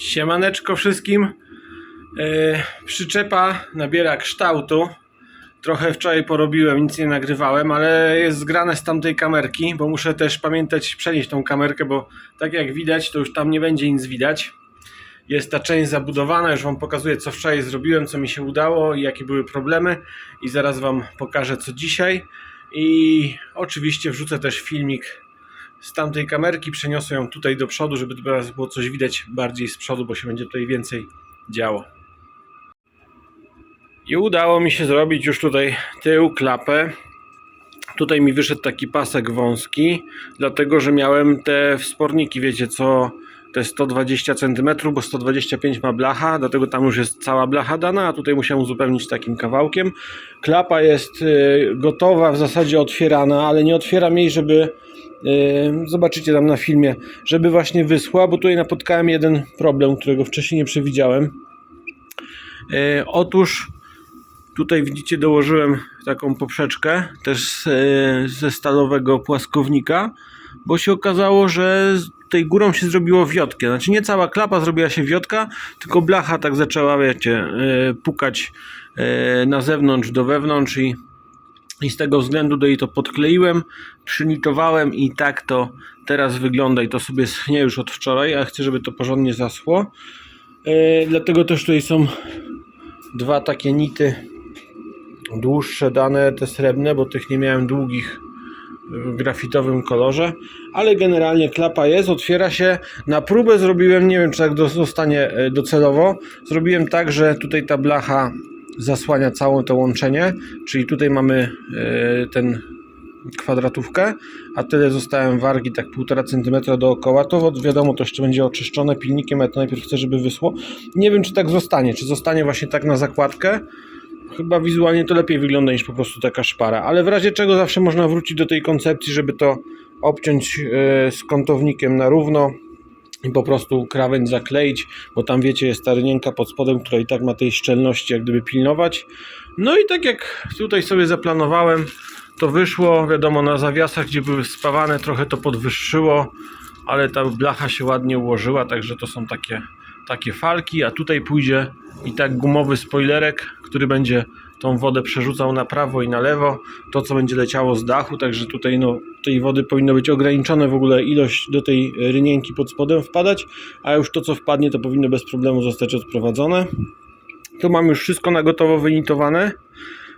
Siemaneczko wszystkim. E, przyczepa nabiera kształtu. Trochę wczoraj porobiłem, nic nie nagrywałem, ale jest zgrane z tamtej kamerki, bo muszę też pamiętać przenieść tą kamerkę, bo tak jak widać, to już tam nie będzie nic widać. Jest ta część zabudowana, już Wam pokazuję co wczoraj zrobiłem, co mi się udało i jakie były problemy i zaraz Wam pokażę co dzisiaj i oczywiście wrzucę też filmik z tamtej kamerki, przeniosę ją tutaj do przodu, żeby teraz było coś widać bardziej z przodu, bo się będzie tutaj więcej działo. I udało mi się zrobić już tutaj tył, klapę. Tutaj mi wyszedł taki pasek wąski, dlatego że miałem te wsporniki, wiecie co, te 120 cm, bo 125 ma blacha, dlatego tam już jest cała blacha dana, a tutaj musiałem uzupełnić takim kawałkiem. Klapa jest y, gotowa, w zasadzie otwierana, ale nie otwieram jej, żeby y, zobaczycie tam na filmie, żeby właśnie wyschła, bo tutaj napotkałem jeden problem, którego wcześniej nie przewidziałem. Y, Otóż Tutaj widzicie, dołożyłem taką poprzeczkę też ze stalowego płaskownika, bo się okazało, że tej górą się zrobiło wiotkie. Znaczy nie cała klapa zrobiła się wiotka, tylko blacha tak zaczęła, wiecie, e, pukać e, na zewnątrz do wewnątrz i, i z tego względu do jej to podkleiłem, przynitowałem i tak to teraz wygląda i to sobie schnie już od wczoraj, a chcę, żeby to porządnie zaschło. E, Dlatego też tutaj są dwa takie nity dłuższe dane, te srebrne, bo tych nie miałem długich grafitowym kolorze, ale generalnie klapa jest, otwiera się. Na próbę zrobiłem, nie wiem czy tak zostanie e, docelowo, zrobiłem tak, że tutaj ta blacha zasłania całe to łączenie, czyli tutaj mamy e, ten kwadratówkę, a tyle zostałem wargi tak 1,5 cm dookoła. To wiadomo, to jeszcze będzie oczyszczone pilnikiem, ja to najpierw chcę, żeby wyschło. Nie wiem, czy tak zostanie, czy zostanie właśnie tak na zakładkę. Chyba wizualnie to lepiej wygląda niż po prostu taka szpara, ale w razie czego zawsze można wrócić do tej koncepcji, żeby to obciąć e, z kątownikiem na równo i po prostu krawędź zakleić, bo tam wiecie jest ta rynienka pod spodem, która i tak ma tej szczelności jak gdyby pilnować. No i tak jak tutaj sobie zaplanowałem, to wyszło, wiadomo na zawiasach, gdzie były spawane, trochę to podwyższyło, ale ta blacha się ładnie ułożyła, także to są takie, takie falki, a tutaj pójdzie i tak gumowy spoilerek, który będzie tą wodę przerzucał na prawo i na lewo, to co będzie leciało z dachu, także tutaj no, tej wody powinno być ograniczone w ogóle ilość do tej rynienki pod spodem wpadać, a już to co wpadnie to powinno bez problemu zostać odprowadzone. Tu mam już wszystko na gotowo wynitowane,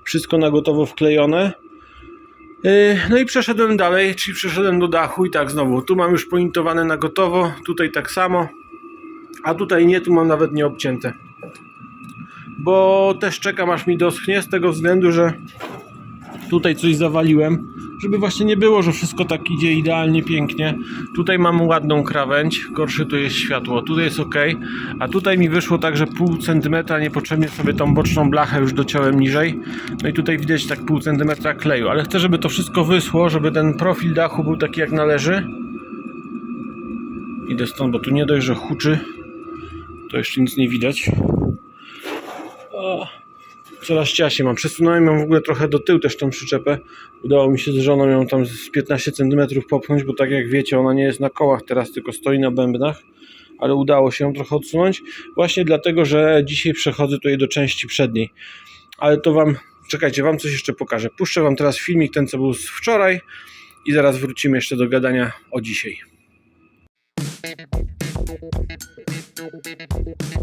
wszystko na gotowo wklejone. Yy, No i przeszedłem dalej, czyli przeszedłem do dachu i tak znowu, tu mam już pointowane na gotowo, tutaj tak samo, a tutaj nie, tu mam nawet nie obcięte. Bo też czekam aż mi doschnie z tego względu, że tutaj coś zawaliłem, żeby właśnie nie było, że wszystko tak idzie idealnie, pięknie. Tutaj mam ładną krawędź, gorsze tu jest światło, tutaj jest ok, a tutaj mi wyszło tak, że pół centymetra niepotrzebnie sobie tą boczną blachę już dociąłem niżej. No i tutaj widać tak pół centymetra kleju, ale chcę, żeby to wszystko wyschło, żeby ten profil dachu był taki jak należy. Idę stąd, bo tu nie dość, że huczy, to jeszcze nic nie widać. Coraz ciasie mam. Przesunąłem ją w ogóle trochę do tyłu też tą przyczepę. Udało mi się z żoną ją tam z 15 cm popchnąć, bo tak jak wiecie, ona nie jest na kołach teraz, tylko stoi na bębnach. Ale udało się ją trochę odsunąć. Właśnie dlatego, że dzisiaj przechodzę tutaj do części przedniej. Ale to wam, czekajcie, wam coś jeszcze pokażę. Puszczę wam teraz filmik, ten co był z wczoraj i zaraz wrócimy jeszcze do gadania o dzisiaj. Thank you.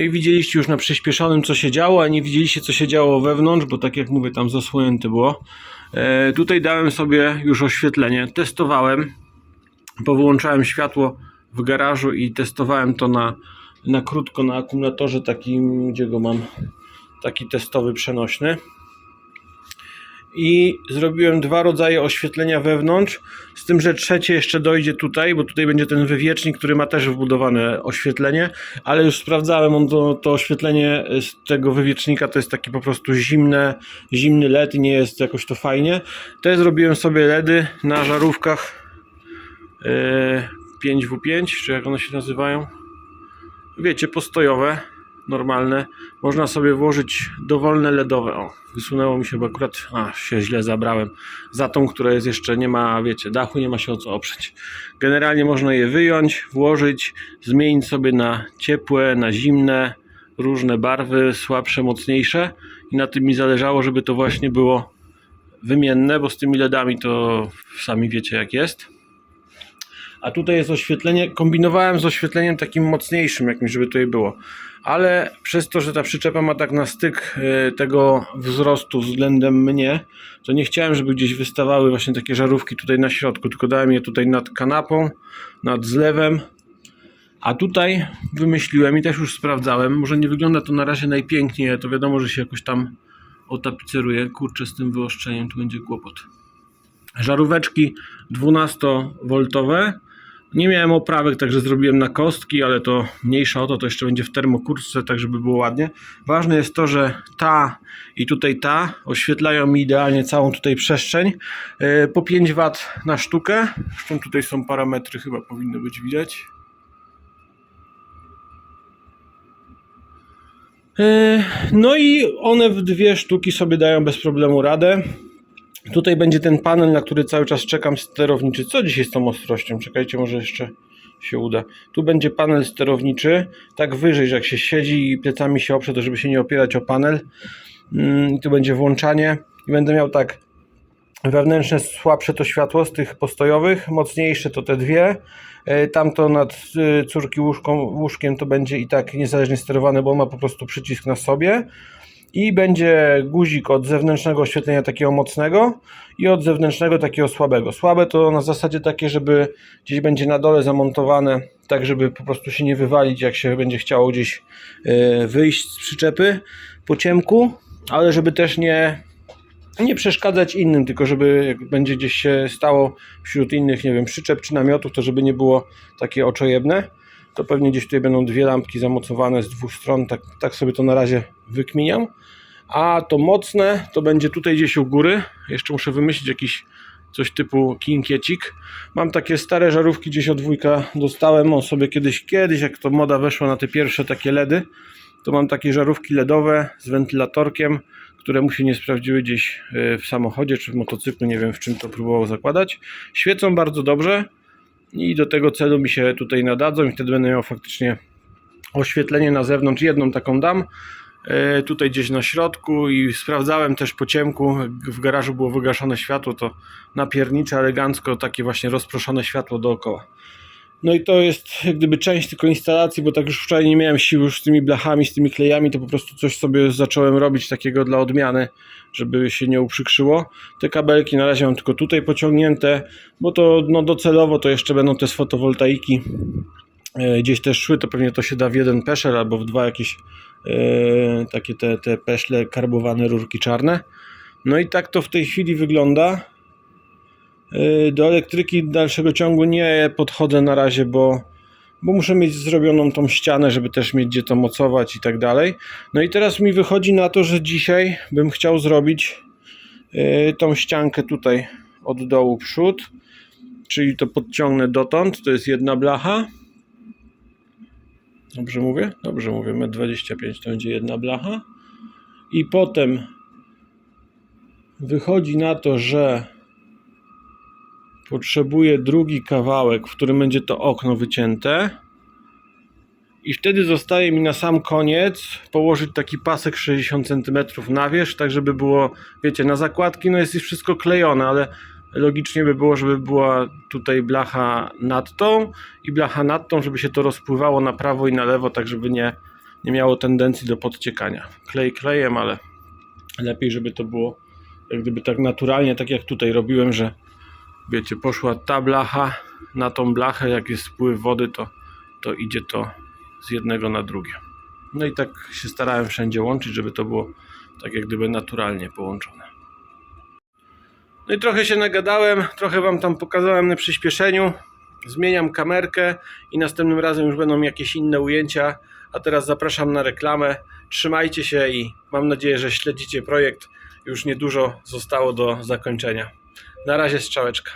I widzieliście już na przyspieszonym co się działo, a nie widzieliście co się działo wewnątrz, bo tak jak mówię tam zasłonięte było. E, tutaj dałem sobie już oświetlenie, testowałem, powyłączałem światło w garażu i testowałem to na, na krótko na akumulatorze takim, gdzie go mam, taki testowy przenośny i zrobiłem dwa rodzaje oświetlenia wewnątrz, z tym, że trzecie jeszcze dojdzie tutaj, bo tutaj będzie ten wywiecznik, który ma też wbudowane oświetlenie, ale już sprawdzałem, on to, to oświetlenie z tego wywiecznika to jest taki po prostu zimne, zimny LED i nie jest jakoś to fajnie. Te zrobiłem sobie LEDy na żarówkach yy, 5W5, czy jak one się nazywają. Wiecie, postojowe, normalne. Można sobie włożyć dowolne LEDowe. O, wysunęło mi się, bo akurat a, się źle zabrałem. Za tą, która jest jeszcze, nie ma, wiecie, dachu, nie ma się o co oprzeć. Generalnie można je wyjąć, włożyć, zmienić sobie na ciepłe, na zimne, różne barwy, słabsze, mocniejsze. I na tym mi zależało, żeby to właśnie było wymienne, bo z tymi LEDami to sami wiecie jak jest. A tutaj jest oświetlenie. Kombinowałem z oświetleniem takim mocniejszym, jakimś, żeby tutaj było. Ale przez to, że ta przyczepa ma tak na styk y, tego wzrostu względem mnie, to nie chciałem, żeby gdzieś wystawały właśnie takie żarówki tutaj na środku, tylko dałem je tutaj nad kanapą, nad zlewem. A tutaj wymyśliłem i też już sprawdzałem. Może nie wygląda to na razie najpiękniej, to wiadomo, że się jakoś tam otapiceruje. Kurczę, z tym wyostrzeniem tu będzie kłopot żaróweczki 12V. Nie miałem oprawek, także zrobiłem na kostki, ale to mniejsza o to, to jeszcze będzie w termokurce, tak żeby było ładnie. Ważne jest to, że ta i tutaj ta oświetlają mi idealnie całą tutaj przestrzeń. Yy, Po 5W na sztukę. Zresztą tutaj są parametry, chyba powinno być widać. Yy, No i one w dwie sztuki sobie dają bez problemu radę. Tutaj będzie ten panel, na który cały czas czekam, sterowniczy. Co dzisiaj z tą ostrością? Czekajcie, może jeszcze się uda. Tu będzie panel sterowniczy, tak wyżej, że jak się siedzi i plecami się oprze, to żeby się nie opierać o panel. Mm, I tu będzie włączanie. I będę miał tak wewnętrzne słabsze to światło z tych postojowych, mocniejsze to te dwie. E, Tamto nad y, córki łóżką, łóżkiem to będzie i tak niezależnie sterowane, bo on ma po prostu przycisk na sobie. I będzie guzik od zewnętrznego oświetlenia takiego mocnego i od zewnętrznego takiego słabego. Słabe to na zasadzie takie, żeby gdzieś będzie na dole zamontowane, tak żeby po prostu się nie wywalić, jak się będzie chciało gdzieś e, wyjść z przyczepy po ciemku, ale żeby też nie, nie przeszkadzać innym, tylko żeby jak będzie gdzieś się stało wśród innych, nie wiem, przyczep czy namiotów, to żeby nie było takie oczojebne. To pewnie gdzieś tutaj będą dwie lampki zamocowane z dwóch stron, tak, tak sobie to na razie wykminiam. A to mocne to będzie tutaj gdzieś u góry. Jeszcze muszę wymyślić jakiś coś typu kinkiecik. Mam takie stare żarówki gdzieś od wujka dostałem. On sobie kiedyś, kiedyś jak to moda weszła na te pierwsze takie LEDy, to mam takie żarówki LEDowe z wentylatorkiem, które mu się nie sprawdziły gdzieś e, w samochodzie czy w motocyklu, nie wiem w czym to próbował zakładać. Świecą bardzo dobrze i do tego celu mi się tutaj nadadzą i wtedy będę miał faktycznie oświetlenie na zewnątrz. Jedną taką dam, e, tutaj gdzieś na środku i sprawdzałem też po ciemku, w garażu było wygaszone światło, to napiernicze elegancko takie właśnie rozproszone światło dookoła. No i to jest jak gdyby część tylko instalacji, bo tak już wczoraj nie miałem siły już z tymi blachami, z tymi klejami, to po prostu coś sobie zacząłem robić takiego dla odmiany, żeby się nie uprzykrzyło. Te kabelki na razie mam tylko tutaj pociągnięte, bo to no docelowo to jeszcze będą te z fotowoltaiki e, gdzieś też szły, to pewnie to się da w jeden peszel albo w dwa jakieś e, takie te, te peszle karbowane rurki czarne. No i tak to w tej chwili wygląda. Yy, Do elektryki dalszego ciągu nie podchodzę na razie, bo, bo muszę mieć zrobioną tą ścianę, żeby też mieć gdzie to mocować i tak dalej. No i teraz mi wychodzi na to, że dzisiaj bym chciał zrobić yy, tą ściankę tutaj od dołu przód, czyli to podciągnę dotąd, to jest jedna blacha. Dobrze mówię? Dobrze mówię, 1,25 m to będzie jedna blacha. I potem wychodzi na to, że potrzebuję drugi kawałek, w którym będzie to okno wycięte. I wtedy zostaje mi na sam koniec położyć taki pasek 60 cm na wierzch, tak żeby było, wiecie, na zakładki no jest już wszystko klejone, ale logicznie by było, żeby była tutaj blacha nad tą i blacha nad tą, żeby się to rozpływało na prawo i na lewo, tak żeby nie, nie miało tendencji do podciekania. Klej klejem, ale lepiej, żeby to było jak gdyby tak naturalnie, tak jak tutaj robiłem, że wiecie, poszła ta blacha na tą blachę, jak jest wpływ wody, to, to idzie to z jednego na drugie. No i tak się starałem wszędzie łączyć, żeby to było tak jak gdyby naturalnie połączone. No i trochę się nagadałem, trochę wam tam pokazałem na przyspieszeniu. Zmieniam kamerkę i następnym razem już będą jakieś inne ujęcia. A teraz zapraszam na reklamę. Trzymajcie się i mam nadzieję, że śledzicie projekt. Już niedużo zostało do zakończenia. Na razie strzałeczka.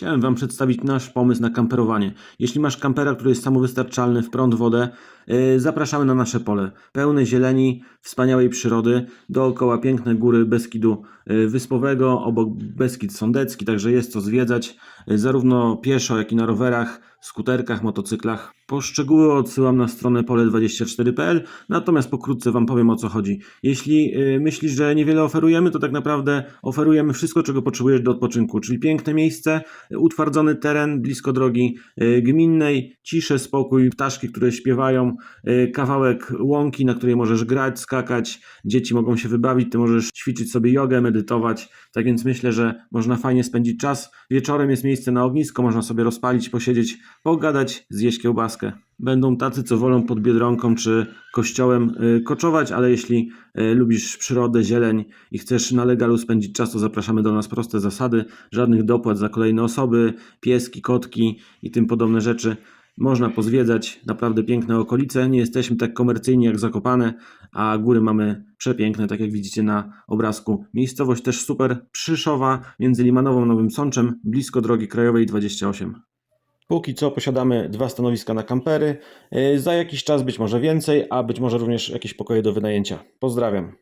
Chciałem Wam przedstawić nasz pomysł na kamperowanie. Jeśli masz kampera, który jest samowystarczalny w prąd, wodę, yy, zapraszamy na nasze pole. Pełne zieleni, wspaniałej przyrody, dookoła piękne góry Beskidu yy, Wyspowego, obok Beskid Sądecki, także jest co zwiedzać, zarówno pieszo, jak i na rowerach, skuterkach, motocyklach. Po szczegóły odsyłam na stronę pole24.pl, natomiast pokrótce Wam powiem o co chodzi. Jeśli yy, myślisz, że niewiele oferujemy, to tak naprawdę oferujemy wszystko, czego potrzebujesz do odpoczynku, czyli piękne miejsce, utwardzony teren blisko drogi y, gminnej, ciszę, spokój, ptaszki, które śpiewają, kawałek łąki, na której możesz grać, skakać, dzieci mogą się wybawić, ty możesz ćwiczyć sobie jogę, medytować, tak więc myślę, że można fajnie spędzić czas. Wieczorem jest miejsce na ognisko, można sobie rozpalić, posiedzieć, pogadać, zjeść kiełbaskę. Będą tacy, co wolą pod Biedronką czy kościołem y, koczować, ale jeśli y, lubisz przyrodę, zieleń i chcesz na legalu spędzić czas, to zapraszamy do nas proste zasady, żadnych dopłat za kolejne osoby, pieski, kotki i tym podobne rzeczy. Można pozwiedzać naprawdę piękne okolice. Nie jesteśmy tak komercyjni jak Zakopane, a góry mamy przepiękne, tak jak widzicie na obrazku. Miejscowość też super przyszowa między Limanową Nowym Sączem, blisko drogi krajowej 28. Póki co posiadamy dwa stanowiska na kampery. Yy, Za jakiś czas być może więcej, a być może również jakieś pokoje do wynajęcia. Pozdrawiam.